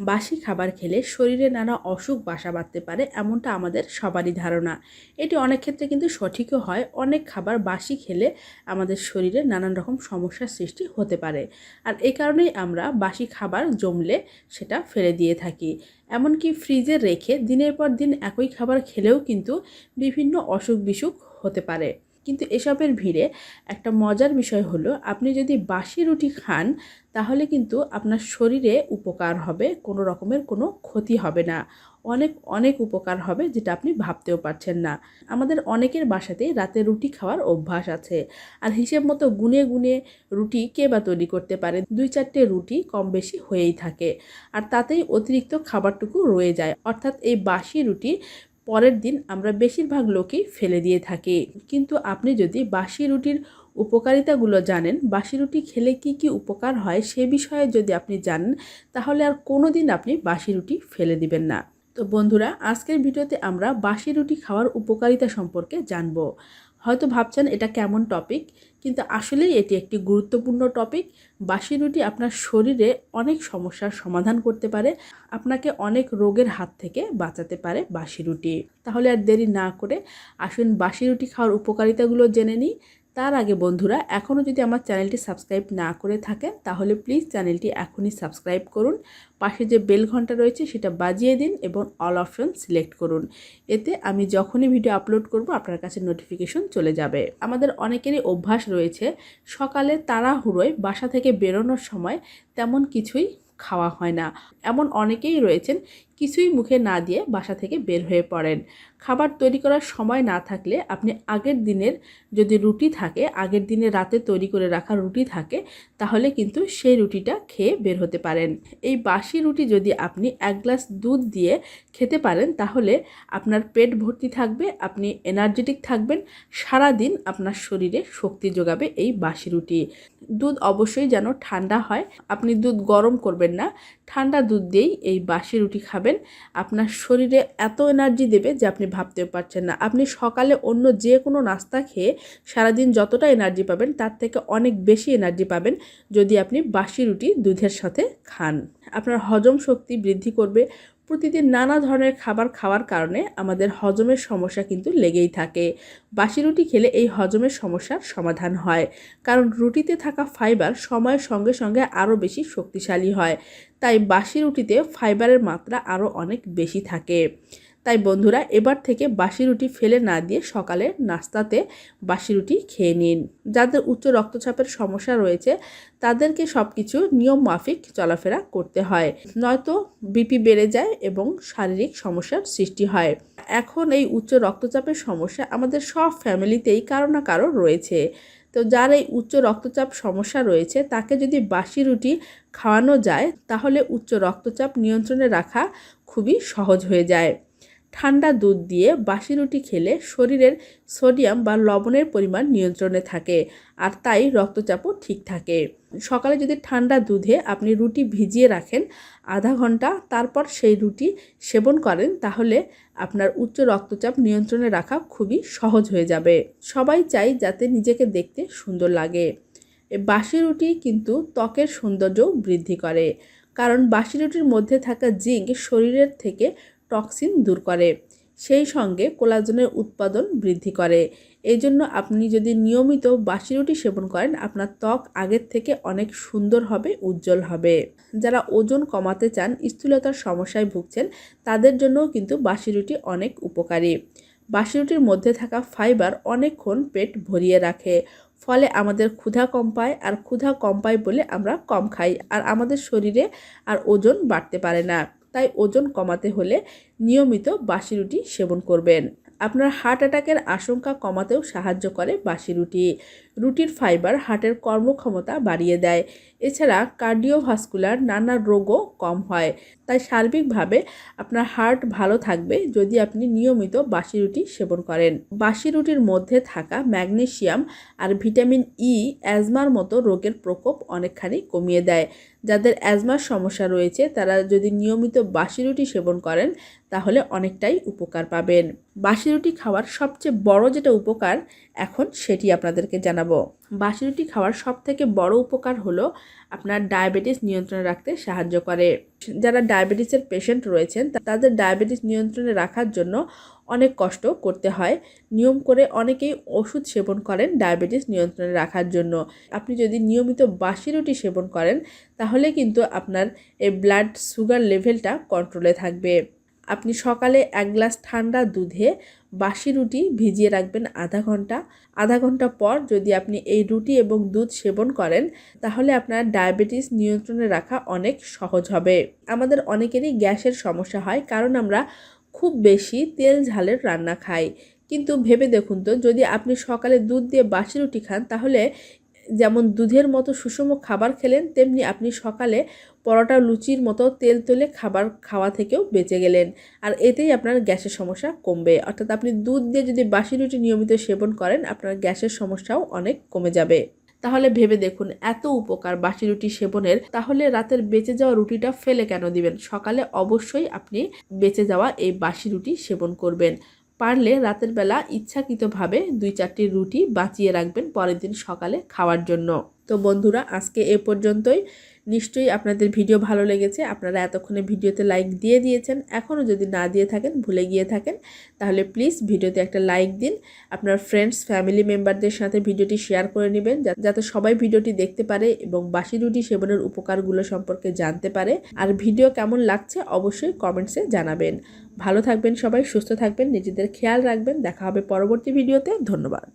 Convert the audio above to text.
বাসি খাবার খেলে শরীরে নানা অসুখ বাসা বাঁধতে পারে এমনটা আমাদের সবারই ধারণা। এটি অনেক ক্ষেত্রে কিন্তু সঠিকও হয়। অনেক খাবার বাসি খেলে আমাদের শরীরে নানান রকম সমস্যার সৃষ্টি হতে পারে। আর এই কারণেই আমরা বাসি খাবার জমলে সেটা ফেলে দিয়ে থাকি। এমনকি ফ্রিজে রেখে দিনের পর দিন একই খাবার খেলেও কিন্তু বিভিন্ন অসুখ বিসুখ হতে পারে। কিন্তু এসবের ভিড়ে একটা মজার বিষয় হলো, আপনি যদি বাসি রুটি খান, তাহলে কিন্তু আপনার শরীরে উপকার হবে, কোনো রকমের কোনো ক্ষতি হবে না। অনেক অনেক উপকার হবে যেটা আপনি ভাবতেও পারছেন না। আমাদের অনেকের বাসাতেই রাতে রুটি খাওয়ার অভ্যাস আছে। আর হিসেব মতো গুনে গুনে রুটি কে বা তৈরি করতে পারে? দুই চারটে রুটি কম বেশি হয়েই থাকে। আর তাতেই অতিরিক্ত খাবারটুকু রয়ে যায়। অর্থাৎ এই বাসি রুটি পরের দিন আমরা বেশিরভাগ লোকই ফেলে দিয়ে থাকি। কিন্তু আপনি যদি বাসি রুটির উপকারিতাগুলো জানেন, বাসি রুটি খেলে কি কি উপকার হয় সে বিষয়ে যদি আপনি জানেন, তাহলে আর কোনো দিন আপনি বাসি রুটি ফেলে দিবেন না। তো বন্ধুরা, আজকের ভিডিওতে আমরা বাসি রুটি খাওয়ার উপকারিতা সম্পর্কে জানব। হয়তো ভাবছেন এটা কেমন টপিক কিন্তু আসলেই এটি একটি গুরুত্বপূর্ণ টপিক বাসি রুটি আপনার শরীরে অনেক সমস্যার সমাধান করতে পারে, আপনাকে অনেক রোগের হাত থেকে বাঁচাতে পারে বাসি রুটি। তাহলে আর দেরি না করে আসুন বাসি রুটি খাওয়ার উপকারিতাগুলো জেনে নিই। তার আগে বন্ধুরা, এখনও যদি আমার চ্যানেলটি সাবস্ক্রাইব না করে থাকেন, তাহলে প্লিজ চ্যানেলটি এখনই সাবস্ক্রাইব করুন। পাশে যে বেল ঘণ্টা রয়েছে, সেটা বাজিয়ে দিন এবং অল অপশন সিলেক্ট করুন। এতে আমি যখনই ভিডিও আপলোড করব, আপনার কাছে নোটিফিকেশন চলে যাবে। আমাদের অনেকেরই অভ্যাস রয়েছে, সকালে তাড়াহুড়োয় বাসা থেকে বেরোনোর সময় তেমন কিছুই খাওয়া হয় না। এমন অনেকেই রয়েছেন, কিছুই মুখে না দিয়ে বাসা থেকে বের হয়ে পড়েন। খাবার তৈরি করার সময় না থাকলে আপনি আগের দিনের যদি রুটি থাকে, আগের দিনে রাতে তৈরি করে রাখা রুটি থাকে, তাহলে কিন্তু সেই রুটিটা খেয়ে বের হতে পারেন। এই বাসি রুটি যদি আপনি এক গ্লাস দুধ দিয়ে খেতে পারেন, তাহলে আপনার পেট ভর্তি থাকবে, আপনি এনার্জেটিক থাকবেন সারা দিন আপনার শরীরে শক্তি যোগাবে এই বাসি রুটি। দুধ অবশ্যই যেন ঠান্ডা হয়, আপনি দুধ গরম করবেন না। ঠান্ডা দুধ দিয়েই এই বাসি রুটি খাবেন। আপনার শরীরে এত এনার্জি দেবে যে আপনি ভাবতেও পারছেন না। আপনি সকালে অন্য যে কোনো নাস্তা খেয়ে সারাদিন যতটা এনার্জি পাবেন, তার থেকে অনেক বেশি এনার্জি পাবেন যদি আপনি বাসি রুটি দুধের সাথে খান। আপনার হজম শক্তি বৃদ্ধি করবে প্রতিদিন নানা ধরনের খাবার খাওয়ার কারণে আমাদের হজমের সমস্যা কিন্তু লেগেই থাকে। বাসি রুটি খেলে এই হজমের সমস্যার সমাধান হয়, কারণ রুটিতে থাকা ফাইবার সময়ের সঙ্গে সঙ্গে আরও বেশি শক্তিশালী হয়, তাই বাসি রুটিতে ফাইবারের মাত্রা আরও অনেক বেশি থাকে। তাই বন্ধুরা এবার থেকে বাসি রুটি ফেলে না দিয়ে সকালে নাস্তাতে বাসি রুটি খেয়ে নিন। যাদের উচ্চ রক্তচাপের সমস্যা রয়েছে, তাদেরকে সব কিছু নিয়ম মাফিক চলাফেরা করতে হয়। নয়তো বিপি বেড়ে যায় এবং শারীরিক সমস্যার সৃষ্টি হয়। এখন এই উচ্চ রক্তচাপের সমস্যা আমাদের সব ফ্যামিলিতেই কারও না কারও রয়েছে। তো যার এই উচ্চ রক্তচাপ সমস্যা রয়েছে, তাকে যদি বাসি রুটি খাওয়ানো যায়, তাহলে উচ্চ রক্তচাপ নিয়ন্ত্রণে রাখা খুবই সহজ হয়ে যায়। ঠান্ডা দুধ দিয়ে বাসি রুটি খেলে শরীরের সোডিয়াম বা লবণের পরিমাণ নিয়ন্ত্রণে থাকে আর তাই রক্তচাপও ঠিক থাকে। সকালে যদি ঠান্ডা দুধে আপনি রুটি ভিজিয়ে রাখেন আধা ঘণ্টা তারপর সেই রুটি সেবন করেন, তাহলে আপনার উচ্চ রক্তচাপ নিয়ন্ত্রণে রাখা খুবই সহজ হয়ে যাবে। সবাই চাই যাতে নিজেকে দেখতে সুন্দর লাগে। বাসি রুটি কিন্তু ত্বকের সৌন্দর্যও বৃদ্ধি করে। কারণ বাসি রুটির মধ্যে থাকা জিঙ্ক শরীরের থেকে টক্সিন দূর করে। সেই সঙ্গে কোলাজনের উৎপাদন বৃদ্ধি করে। এই জন্য আপনি যদি নিয়মিত বাসি রুটি সেবন করেন, আপনার ত্বক আগের থেকে অনেক সুন্দর হবে, উজ্জ্বল হবে। যারা ওজন কমাতে চান, স্থূলতার সমস্যায় ভুগছেন, তাদের জন্যও কিন্তু বাসি রুটি অনেক উপকারী। বাসি রুটির মধ্যে থাকা ফাইবার অনেকক্ষণ পেট ভরিয়ে রাখে। ফলে আমাদের ক্ষুধা কম পায়, আর ক্ষুধা কম পায় বলে আমরা কম খাই, আর আমাদের শরীরে আর ওজন বাড়তে পারে না। তাই ওজন কমাতে হলে নিয়মিত বাসি রুটি সেবন করবেন। আপনার হার্ট অ্যাটাকের আশঙ্কা কমাতেও সাহায্য করে বাসি রুটি। রুটির ফাইবার হার্টের কর্মক্ষমতা বাড়িয়ে দেয়। এছাড়া কার্ডিওভাস্কুলার নানা রোগও কম হয়। তাই সার্বিকভাবে আপনার হার্ট ভালো থাকবে যদি আপনি নিয়মিত বাসি রুটি সেবন করেন। বাসি রুটির মধ্যে থাকা ম্যাগনেশিয়াম আর ভিটামিন ই অ্যাজমার মতো রোগের প্রকোপ অনেকখানি কমিয়ে দেয়। যাদের অ্যাজমার সমস্যা রয়েছে, তারা যদি নিয়মিত বাসি রুটি সেবন করেন, তাহলে অনেকটাই উপকার পাবেন। বাসি রুটি খাওয়ার সবচেয়ে বড় যেটা উপকার, এখন সেটি আপনাদেরকে জানাব। বাসি রুটি খাওয়ার সব থেকে বড় উপকার হলো আপনার ডায়াবেটিস নিয়ন্ত্রণে রাখতে সাহায্য করে। যারা ডায়াবেটিসের পেশেন্ট রয়েছেন তাদের ডায়াবেটিস নিয়ন্ত্রণে রাখার জন্য অনেক কষ্ট করতে হয়। নিয়ম করে অনেকেই ওষুধ সেবন করেন ডায়াবেটিস নিয়ন্ত্রণে রাখার জন্য। আপনি যদি নিয়মিত বাসি রুটি সেবন করেন, তাহলে কিন্তু আপনার এই ব্লাড সুগার লেভেলটা কন্ট্রোলে থাকবে। আপনি সকালে এক গ্লাস ঠান্ডা দুধে বাসি রুটি ভিজিয়ে রাখবেন আধা ঘণ্টা। আধা ঘণ্টা পর যদি আপনি এই রুটি এবং দুধ সেবন করেন, তাহলে আপনার ডায়াবেটিস নিয়ন্ত্রণে রাখা অনেক সহজ হবে। আমাদের অনেকেরই গ্যাসের সমস্যা হয়, কারণ আমরা খুব বেশি তেল ঝালের রান্না খাই। কিন্তু ভেবে দেখুন তো, যদি আপনি সকালে দুধ দিয়ে বাসি রুটি খান, তাহলে যেমন দুধের মতো সুষম খাবার খেলেন, তেমনি আপনি সকালে পরোটা লুচির মতো তেল তেলে খাবার খাওয়া থেকেও বেঁচে গেলেন। আর এতেই আপনার গ্যাসের সমস্যা কমবে। অর্থাৎ আপনি দুধ দিয়ে যদি বাসি রুটি নিয়মিত সেবন করেন, আপনার গ্যাসের সমস্যাও অনেক কমে যাবে। তাহলে ভেবে দেখুন, এত উপকার বাসি রুটি সেবনের, তাহলে রাতের বেঁচে যাওয়া রুটিটা ফেলে কেন দিবেন? সকালে অবশ্যই আপনি বেঁচে যাওয়া এই বাসি রুটি সেবন করবেন। পারলে রাতের বেলা ইচ্ছাকৃতভাবে দুই চারটি রুটি বাঁচিয়ে রাখবেন পরের দিন সকালে খাওয়ার জন্য। তো বন্ধুরা, আজকে এ পর্যন্তই। নিশ্চয়ই আপনাদের ভিডিও ভালো লেগেছে। আপনারা এতক্ষণে ভিডিওতে লাইক দিয়ে দিয়েছেন। এখনও যদি না দিয়ে থাকেন, ভুলে গিয়ে থাকেন, তাহলে প্লিজ ভিডিওতে একটা লাইক দিন। আপনার ফ্রেন্ডস ফ্যামিলি মেম্বারদের সাথে ভিডিওটি শেয়ার করে নেবেন যাতে সবাই ভিডিওটি দেখতে পারে এবং বাসি রুটি সেবনের উপকারগুলো সম্পর্কে জানতে পারে। আর ভিডিও কেমন লাগছে, অবশ্যই কমেন্টসে জানাবেন। ভালো থাকবেন সবাই, সুস্থ থাকবেন, নিজেদের খেয়াল রাখবেন। দেখা হবে পরবর্তী ভিডিওতে। ধন্যবাদ।